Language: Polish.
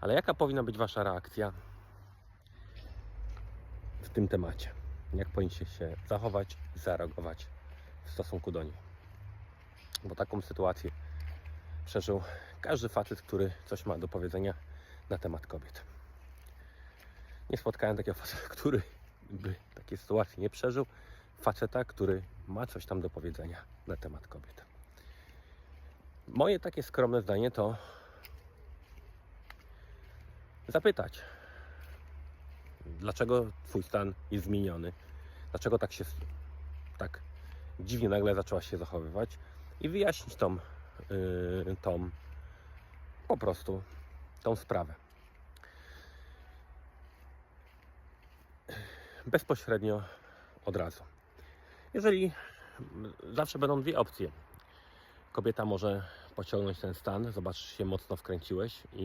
ale jaka powinna być Wasza reakcja w tym temacie? Jak powinniście się zachować, zareagować w stosunku do niej? Bo taką sytuację przeżył każdy facet, który coś ma do powiedzenia na temat kobiet. Nie spotkałem takiego faceta, który by takiej sytuacji nie przeżył. Faceta, który ma coś tam do powiedzenia na temat kobiet. Moje takie skromne zdanie to zapytać, dlaczego Twój stan jest zmieniony, dlaczego tak się tak dziwnie nagle zaczęłaś się zachowywać i wyjaśnić tą, yy, tą po prostu tą sprawę. Bezpośrednio od razu. Jeżeli mm, zawsze będą dwie opcje. Kobieta może pociągnąć ten stan, zobaczysz, że się mocno wkręciłeś i